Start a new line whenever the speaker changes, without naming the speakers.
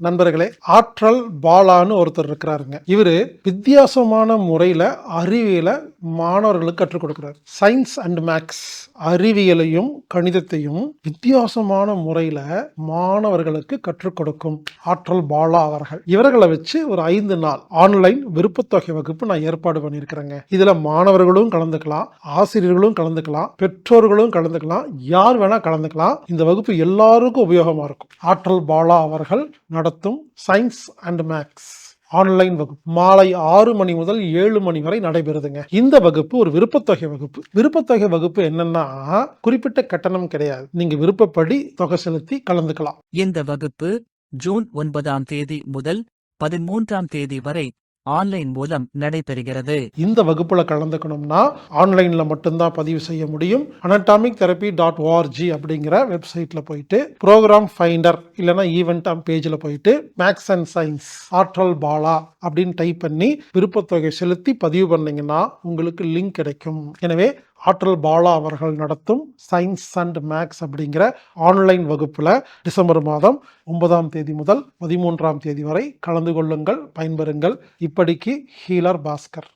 நண்பர்களே ஆற்றல் பாலான்னு ஒருத்தர் இருக்கிறாருங்க. இவரு வித்தியாசமான முறையில் அறிவியலை மாணவர்களுக்கு கற்றுக் கொடுக்குறாரு. சயின்ஸ் அண்ட் மேக்ஸ் அறிவியலையும் கணிதத்தையும் வித்தியாசமான முறையில் மாணவர்களுக்கு கற்றுக் கொடுக்கும். ஆற்றல் பாலா அவர்கள். இவர்களை வச்சு ஒரு ஐந்து நாள் ஆன்லைன் விருப்பத்தொகை வகுப்பு நான் ஏற்பாடு பண்ணியிருக்கிறேங்க. இதில் மாணவர்களும் கலந்துக்கலாம் ஆசிரியர்களும் கலந்துக்கலாம் பெற்றோர்களும் கலந்துக்கலாம் யார் வேணால் கலந்துக்கலாம். இந்த வகுப்பு எல்லாருக்கும் உபயோகமாக இருக்கும். ஆற்றல் பாலா அவர்கள் நடத்தும் சயின்ஸ் அண்ட் மேக்ஸ் ஆன்லைன் வகுப்பு. மாலை ஆறு மணி முதல் ஏழு மணி வரை நடைபெறுதுங்க. இந்த வகுப்பு ஒரு விருப்பத்தொகை வகுப்பு. விருப்பத்தொகை வகுப்பு என்னன்னா குறிப்பிட்ட கட்டணம் கிடையாது. நீங்க விருப்பப்படி தொகை செலுத்தி கலந்துக்கலாம்.
இந்த வகுப்பு ஜூன் ஒன்பதாம் தேதி முதல் பதிமூன்றாம் தேதி வரை ஆன்லைன் மூலம் நடைபெறுகிறது.
இந்த வகுப்புல கலந்துக்கணும்னா ஆன்லைன்ல மட்டும்தான் பதிவு செய்ய முடியும். அனட்டாமிக் தெரப்பி டாட் ஓஆர்ஜி அப்படிங்கிற வெப்சைட்ல போயிட்டு ப்ரோக்ராம் ஃபைண்டர் இல்லைன்னா ஈவெண்ட் பேஜில் போயிட்டு மேக்ஸ் அண்ட் சயின்ஸ் ஆற்றல் பாலா அப்படின்னு டைப் பண்ணி விருப்பத்தொகை செலுத்தி பதிவு பண்ணீங்கன்னா உங்களுக்கு லிங்க் கிடைக்கும். எனவே ஆற்றல் பாலா அவர்கள் நடத்தும் சயின்ஸ் அண்ட் மேக்ஸ் அப்படிங்கிற ஆன்லைன் வகுப்பில் டிசம்பர் மாதம் ஒன்பதாம் தேதி முதல் பதிமூன்றாம் தேதி வரை கலந்து கொள்ளுங்கள் பயன்பெறுங்கள். இப்படிக்கு ஹீலர் பாஸ்கர்.